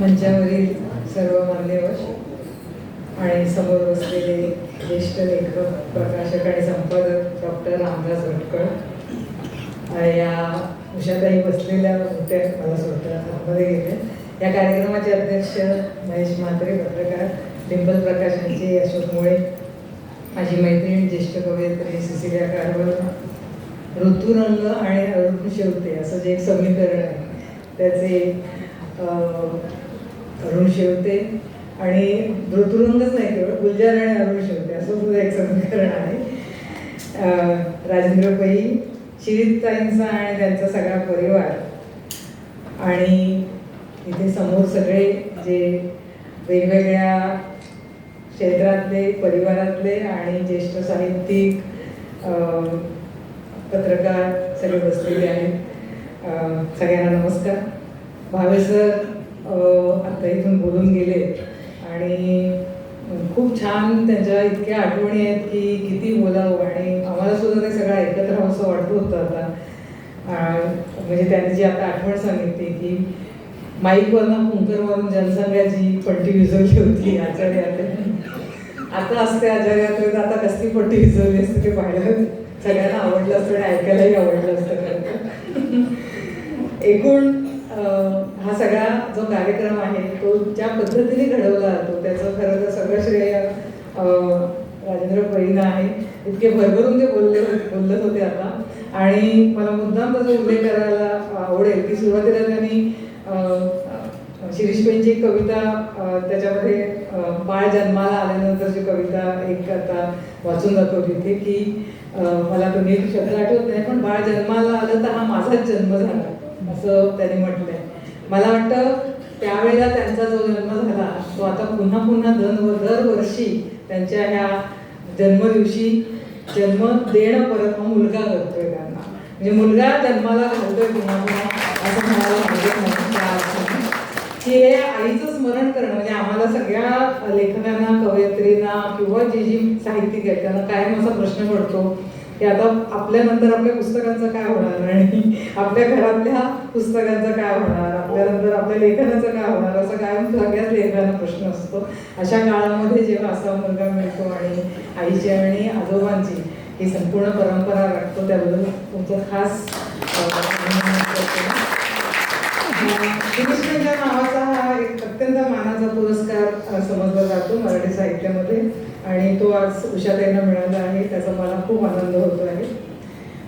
मंचावरील सर्व मान्यवर आणि समोर बसलेले ज्येष्ठ लेखक प्रकाशक आणि संपादक डॉक्टर रामदास भटकळ. या उषाताई बसलेल्या होत्या मला स्वतः आतमध्ये या कार्यक्रमाचे अध्यक्ष महेश म्हात्रे पत्रकार डिंपल प्रकाश यांचे अशोक मुळे माझी मैत्रीण ज्येष्ठ कवयित्री सिसिलिया कारवर ऋतुरंग आणि अरुण शेवते असं जे एक समीकरण आहे त्याचे अरुण शेवते आणि ऋतुरंगच नाही केवळ गुलजार आणि अरुण शेवते असं सुद्धा एक समीकरण आहे. राजेंद्र पै शिरीताईंचा आणि त्यांचा सगळा परिवार. आणि इथे समोर सगळे जे वेगवेगळ्या क्षेत्रातले परिवारातले आणि ज्येष्ठ साहित्यिक पत्रकार सगळे बसलेले आहेत. सगळ्यांना नमस्कार. भावे सर आता इथून बोलून गेले आणि खूप छान त्यांच्या इतक्या आठवणी आहेत की किती बोलावं आणि आम्हाला सुद्धा ते सगळं एकत्र असं वाटत होतं आता. म्हणजे त्यांनी जी आता आठवण सांगितली की माईकवरनं कुंकरवरून जनसंघाची पट्टी विजवली होती आचार्यात आता. असते आचार्यात आता कसली पट्टी विजवली असते ते पाहिलं. सगळ्यांना आवडलं असतं आणि ऐकायलाही आवडलं असतं. एकूण हा सगळा जो कार्यक्रम आहे तो ज्या पद्धतीने घडवला जातो त्याचं खरं तर सगळं श्रेय राजेंद्र पैना आहे. इतके भरभरून ते बोलले बोलत होते आता. आणि मला मुद्दाम त्याचा उल्लेख करायला आवडेल की सुरुवातीला त्यांनी शिरीषबेंची एक कविता त्याच्यामध्ये बाळ जन्माला आल्यानंतरची कविता एक आता वाचून दाखवली तिथे की मला तुम्ही शब्द आठवत नाही पण बाळ जन्माला आलं तर हा माझाच जन्म झाला. असं त्यांनी म्हटलंय. मला वाटतं त्यावेळेला त्यांचा जो जन्म झाला तो आता पुन्हा पुन्हा दर दरवर्षी त्यांच्या ह्या जन्मदिवशी जन्म देणं परत हा मुलगा करतोय त्यांना. म्हणजे मुलगा जन्माला घालतोय पुन्हा पुन्हा असं म्हणायला की हे आईचं स्मरण करणं म्हणजे आम्हाला सगळ्या लेखकांना कवयित्रींना किंवा जे जी साहित्यिक आहेत त्यांना कायम असा प्रश्न पडतो की आता आपल्यानंतर आपल्या पुस्तकांचं काय होणार आणि आपल्या घरातल्या पुस्तकांचं काय होणार? आपल्यानंतर आपल्या लेखनाचं काय होणार? असं कायम सगळ्याच लेखकांना प्रश्न असतो. अशा काळामध्ये जेव्हा असा मुलगा मिळतो आणि आईची आणि आजोबांची ही संपूर्ण परंपरा राखतो त्याबद्दल तुमचं खास अं, नावाचा हा एक अत्यंत मानाचा पुरस्कार समजला जातो मराठी साहित्यामध्ये. आणि तो आज उषाताईंना मिळाला आहे. त्याचा मला खूप आनंद होतो आहे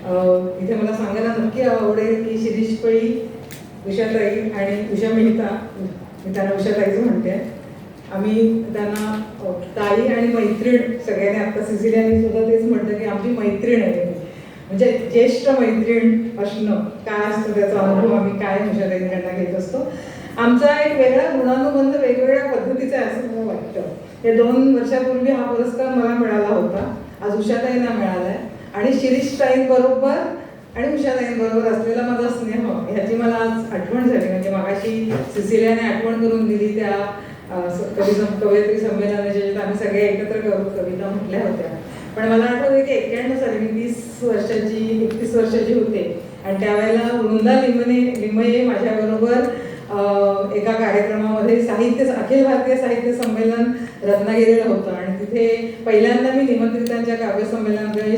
इथे मला सांगायला नक्की आवडेल की शिरीष पळी उषाताई आणि उषा मेहता मी त्यांना उषाताईच म्हणते. आम्ही त्यांना ताई आणि मैत्रीण सगळ्यांनी आता सिसिलियाने सुद्धा तेच म्हटलं की आमची मैत्रीण आहे. म्हणजे ज्येष्ठ मैत्रीण असणं काय असतं त्याचा अनुभव आम्ही काय उषाताईंकडनं घेत असतो. आमचा एक वेगळा गुणानुबंध वेगवेगळ्या पद्धतीचा आहे असं मला वाटतं. हे दोन वर्षापूर्वी हा पुरस्कार मला मिळाला होता. आज उषाताईंना आहे आणि शिरीष बरोबर आणि उषाताईंबरोबर असलेला माझा स्नेह. ह्याची मला आज आठवण झाली. म्हणजे मागाशी सिसिलियाने आठवण करून दिली त्या कवी कवयित्री संमेलनाच्या आम्ही सगळे एकत्र करू कविता म्हटल्या होत्या. पण मला आठवतं की एक्क्याण्णव साली मी तीस वर्षाची एकतीस वर्षाची होते. आणि त्यावेळेला वृंदा लिमने लिमये माझ्याबरोबर एका कार्यक्रमामध्ये साहित्य अखिल भारतीय साहित्य संमेलन रत्नागिरीला होतं. आणि तिथे पहिल्यांदा मी निमंत्रितांच्या काव्य संमेलनात सावित्री